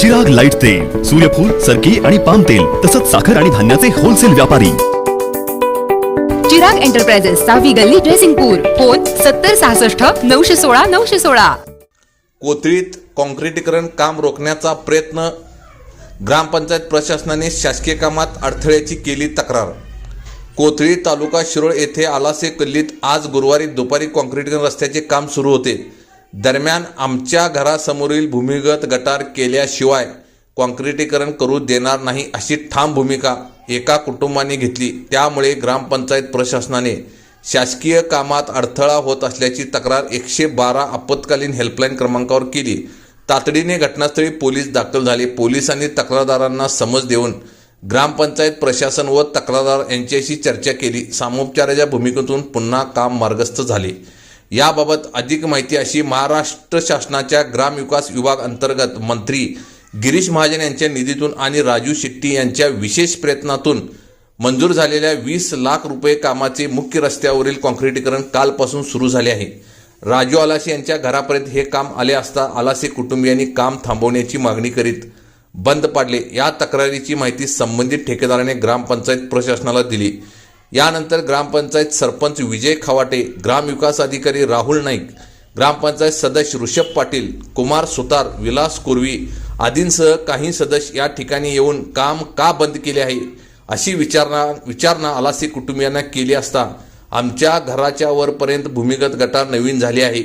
Chirag light तेल सूर्यफूल सरकी आणि पाम तेल तसंच साखर आणि धान्याचे होलसेल व्यापारी. चिराग एंटरप्राइजेस सहावी गल्ली ड्रेसिंगपूर फोन सत्तर सहासष्ट नऊशे सोळा नऊशे सोळा. कोथळीत काँक्रिटीकरण काम रोखण्याचा प्रयत्न ग्रामपंचायत प्रशासनाने शासकीय कामात अडथळ्याची केली तक्रार. कोथळी तालुका शिरोळ येथे आलासे कल्लीत आज गुरुवारी दुपारी काँक्रिटीकरण रस्त्याचे काम सुरू होते. दरम्यान आमच्या घरासमोरील भूमिगत गटार केल्याशिवाय काँक्रिटीकरण करू देणार नाही अशी ठाम भूमिका एका कुटुंबाने घेतली. त्यामुळे ग्रामपंचायत प्रशासनाने शासकीय कामात अडथळा होत असल्याची तक्रार एकशे बारा आपत्कालीन हेल्पलाईन क्रमांकावर केली. तातडीने घटनास्थळी पोलीस दाखल झाले. पोलिसांनी तक्रारदारांना समज देऊन ग्रामपंचायत प्रशासन व तक्रारदार यांच्याशी चर्चा केली. सामोपचाराच्या भूमिकेतून पुन्हा काम मार्गस्थ झाले. याबाबत अधिक माहिती अशी महाराष्ट्र शासनाच्या ग्रामविकास विभाग अंतर्गत मंत्री गिरीश महाजन यांच्या निधीतून आणि राजू शेट्टी यांच्या विशेष प्रयत्नातून मंजूर झालेल्या वीस लाख रुपये कामाचे मुख्य रस्त्यावरील काँक्रिटीकरण कालपासून सुरू झाले आहे. राजू आलासे यांच्या घरापर्यंत हे काम आले असता आलासे कुटुंबियांनी काम थांबवण्याची मागणी करीत बंद पाडले. या तक्रारीची माहिती संबंधित ठेकेदाराने ग्रामपंचायत प्रशासनाला दिली. यानंतर ग्रामपंचायत सरपंच विजय खवाटे ग्रामविकास अधिकारी राहुल नाईक ग्रामपंचायत सदस्य ऋषभ पाटील कुमार सुतार विलास कुर्वी आदींसह काही सदस्य या ठिकाणी येऊन काम का बंद केले आहे अशी विचारणा विचारणा आलासी कुटुंबियांना केली असता आमच्या घराच्या वरपर्यंत भूमिगत गटार नवीन झाले आहे.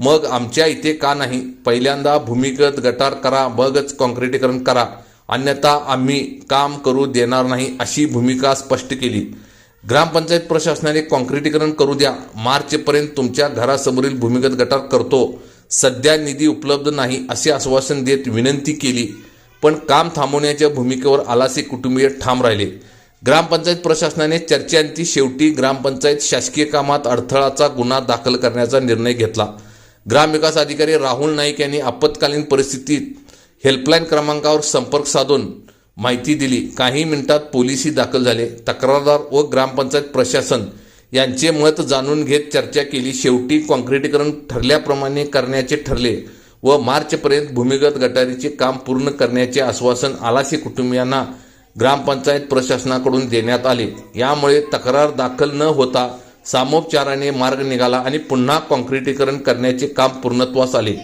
मग आमच्या इथे का नाही? पहिल्यांदा भूमिगत गटार करा मगच काँक्रिटीकरण करा. अन्यथा आम्ही काम करू देणार नाही अशी भूमिका स्पष्ट केली. ग्रामपंचायत प्रशासनाने कॉन्क्रिटीकरण करू द्या. मार्चपर्यंत तुमच्या घरासमोरील भूमिगत गटार करतो. सध्या निधी उपलब्ध नाही असे आश्वासन देत विनंती केली. पण काम थांबवण्याच्या भूमिकेवर आलासे कुटुंबीय ठाम राहिले. ग्रामपंचायत प्रशासनाने चर्चेअंती शेवटी ग्रामपंचायत शासकीय कामात अडथळाचा गुन्हा दाखल करण्याचा निर्णय घेतला. ग्रामविकास अधिकारी राहुल नाईक यांनी आपत्कालीन परिस्थितीत हेल्पलाईन क्रमांकावर संपर्क साधून माहिती दिली. काही मिनिटात पोलिसी दाखल झाले. तक्रारदार व ग्रामपंचायत प्रशासन यांचे मत जाणून घेत चर्चा केली. शेवटी काँक्रीटीकरण ठरल्याप्रमाणे करण्याचे ठरले व मार्चपर्यंत भूमिगत गटारीचे काम पूर्ण करण्याचे आश्वासन आलासी कुटुंबियांना ग्रामपंचायत प्रशासनाकडून देण्यात आले. यामुळे तक्रार दाखल न होता सामोपचाराने मार्ग निघाला आणि पुन्हा काँक्रीटीकरण करण्याचे काम पूर्णत्वास आले.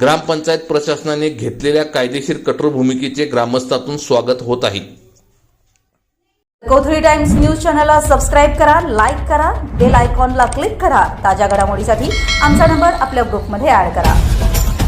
ग्रामपंचायत प्रशासनाने घेतलेल्या कायदेशीर कठोर भूमिकेचे ग्रामस्थातून स्वागत होत आहे. कोथळी टाइम्स न्यूज चॅनलला सबस्क्राईब करा लाईक करा बेल आयकॉनला क्लिक करा. ताज्या घडामोडीसाठी आमचा नंबर आपल्या ग्रुपमध्ये ऍड करा.